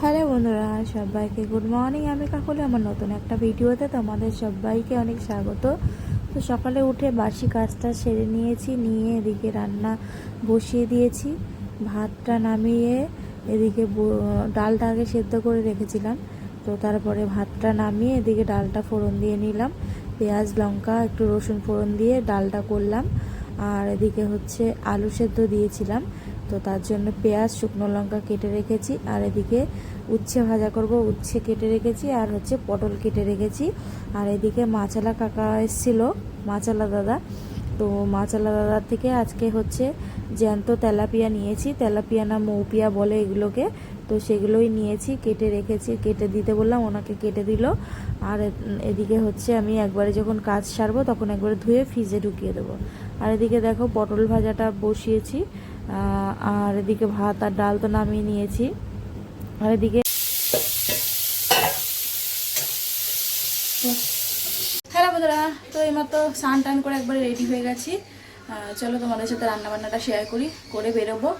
Hello বন্ধুরা, সবাইকে good morning. আমি কাকলি, আমার নতুন একটা ভিডিওতে তোমাদের সবাইকে অনেক স্বাগত। তো সকালে উঠে বাসি কাজটা সেরে নিয়েছি, নিয়ে এদিকে রান্না বসিয়ে দিয়েছি। ভাতটা নামিয়ে এদিকে ডালটা আগে সেদ্ধ করে রেখেছিলাম। তো তারপরে ভাতটা নামিয়ে এদিকে ডালটা ফোড়ন দিয়ে নিলাম। পেঁয়াজ, লঙ্কা, একটু রসুন ফোড়ন দিয়ে ডালটা করলাম। আর এদিকে হচ্ছে আলু সেদ্ধ দিয়েছিলাম, তো তার জন্য পেঁয়াজ, শুকনো লঙ্কা কেটে রেখেছি, আর এদিকে উচ্ছে ভাজা করব, উচ্ছে কেটে রেখেছি, আর হচ্ছে পটল কেটে রেখেছি। আর এদিকে মাছালা কাকা এসেছিল, মাছালা দাদা। তো মাছালা দাদার থেকে আজকে হচ্ছে জ্যান্ত তেলাপিয়া নিয়েছি, তেলাপিয়া না মৌপিয়া বলে এগুলোকে। তো সেগুলোই নিয়েছি, কেটে রেখেছি, কেটে দিতে বললাম, ওনাকে কেটে দিল। আর এদিকে হচ্ছে আমি একবারে যখন কাজ সারবো, তখন একবারে ধুয়ে ফ্রিজে ঢুকিয়ে দেবো। আর এদিকে দেখো পটল ভাজাটা বসিয়েছি আর এদিকে ভাত আর ডাল তো নামিয়ে নিয়েছি। আর এদিকে হ্যালো বন্ধুরা, তো এইমাত্র স্নান টান করে একবারে রেডি হয়ে গেছি। চলো তোমাদের সাথে রান্না বান্নাটা শেয়ার করি, করে বেরোবো।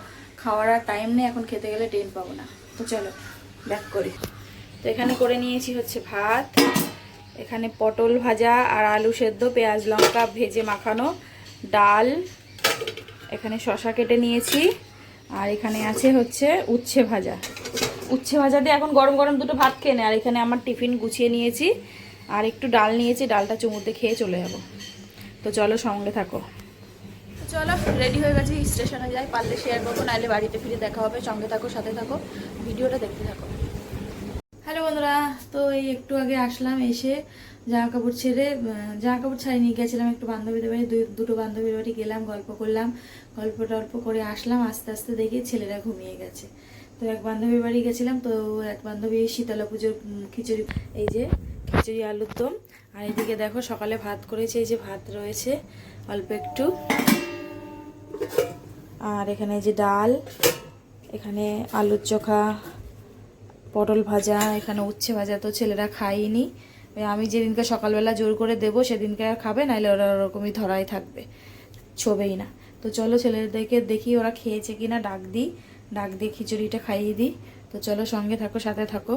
খাওয়ার আর টাইম নেই, এখন খেতে গেলে ট্রেন পাবো না। তো চলো ব্যাক করি। তো এখানে করে নিয়েছি হচ্ছে ভাত, এখানে পটল ভাজা আর আলু সেদ্ধ, পেঁয়াজ লঙ্কা ভেজে মাখানো। ডাল, এখানে শশা কেটে নিয়েছি, আর এখানে আছে হচ্ছে উচ্ছে ভাজা। উচ্ছে ভাজা দিয়ে এখন গরম গরম দুটো ভাত খেয়ে আর এখানে আমার টিফিন গুছিয়ে নিয়েছি, আর একটু ডাল নিয়েছি, ডালটা চুমুতে খেয়ে চলে যাব। তো চলো সঙ্গে থাকো। চলো রেডি হয়ে গেছি স্টেশনে যাই, পারলে শেয়ার করব, নাহলে বাড়িতে ফিরে দেখা হবে, সঙ্গে থাকো, সাথে থাকো, ভিডিওটা দেখতে থাকো। হ্যালো বন্ধুরা, তো এই একটু আগে আসলাম এসে জামা কাপড় ছেড়ে জামা কাপড় ছাড়িয়ে নিয়ে গেছিলাম একটু বান্ধবীদের বাড়ি দুটো বান্ধবীর বাড়ি গেলাম, গল্প করলাম, গল্প টল্প করে আসলাম, আস্তে আস্তে দেখি ছেলেরা ঘুমিয়ে গেছে। তো এক বান্ধবীর বাড়ি গেছিলাম, তো এক বান্ধবী শীতলা পুজোর খিচুড়ি, এই যে খিচুড়ি আলুর দম, আর এদিকে দেখো সকালে ভাত করেছে, এই যে ভাত রয়েছে, অল্প একটু। আর এখানে যে ডাল, এখানে আলুর চোখা পটল ভাজা, এখানে উচ্ছে ভাজা তো ছেলেরা খাইনি আমি যেদিনকে সকালবেলা জোর করে দেবো, সেদিনকে আর খাবে নাহলে ওরা ওরকমই ধরাই থাকবে, ছোবেই না। তো চলো ছেলেদেরকে দেখি ওরা খেয়েছে কি না ডাক দিই, ডাক দিয়ে খিচুড়িটা খাইয়ে দিই। তো চলো সঙ্গে থাকো, সাথে থাকো।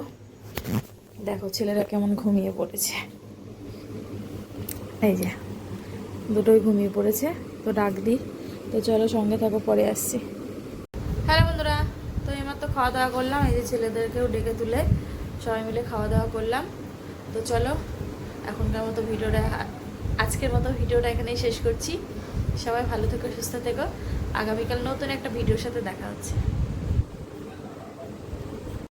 দেখো ছেলেরা কেমন ঘুমিয়ে পড়েছে। এই যে, দুটোই ঘুমিয়ে পড়েছে, তো ডাক দিই। তো চলো সঙ্গে থাকো, পরে আসছি হ্যালো বন্ধুরা তো এইমাত্র খাওয়া দাওয়া করলাম, এই যে ছেলেদেরকেও ডেকে তুলে সবাই মিলে খাওয়া দাওয়া করলাম। তো চলো, এখনকার মতো ভিডিওটা, আজকের মতো ভিডিওটা এখানেই শেষ করছি। সবাই ভালো থেকো, সুস্থ থেকো। আগামীকাল নতুন একটা ভিডিওর সাথে দেখা হচ্ছে।